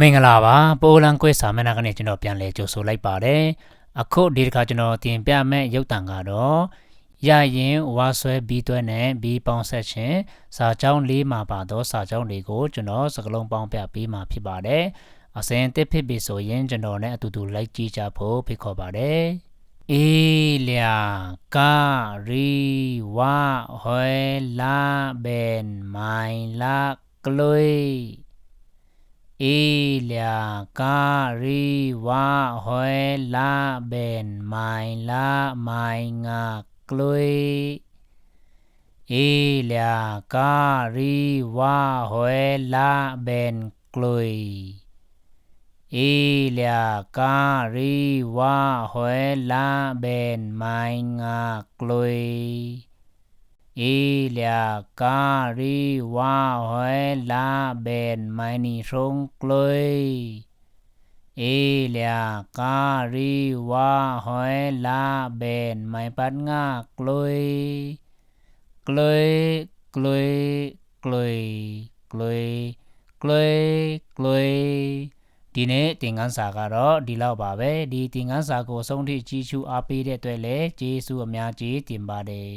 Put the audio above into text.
မင်္ဂလာပါပိုလန်ကွဲစာမျက်နှာကနေကျွန်တော်ပြန်လဲကြိုဆိုလိုက်ပါတယ်အခုဒီတစ်ခါကျွန်တော်တင်ပြမယ့်ရုပ်တံကတော့ရရင်ဝါဆွဲပြီးသွဲနဲ့ပြီးပေါင်းဆက်ခြင်းစာကြောင်းလေးမှာပါတော့စာကြောင်းတွေကိုကျွန်တော်စကလုံးပေါင်းပြပေးမှာဖြစ်ပါတယ်အစဉ်တစ်ဖြစ်ပြီဆိုရင်ကျွန်တော်နဲ့အတူတူလိုက်ကြည့်ကြဖို့ဖိတ်ခေါ်ပါတယ်အေးလျာကာရီဝါဟွဲလာဘန်မိုင်လာကလွေ y lya ca ri wa hoi la ben mai la mai ngạc lui y lya ca ri wa hoi la ben lui y lya ca ri wa hoi la ben mai ngạc lui ยกาลีวะหวยลาเบนกลุยอีเหลียกาลีวะหวยลาเบนไมงากลุย อีเหลียการีว่าหวยลาเบนไม่นิรงกลยอีเหลียการีว่าหวยลาเบนไม่ปัดงากลยกลยกลยกลยกลยกลยกลยဒီနေ့သင်ခန်းစာကတော့ဒီလောက်ပါပဲဒီသင်ခန်းစာကိုအဆုံးထိကြည့်ရှုအားပေးတဲ့အတွက်လည်းကျေးဇူးအများကြီးတင်ပါတယ်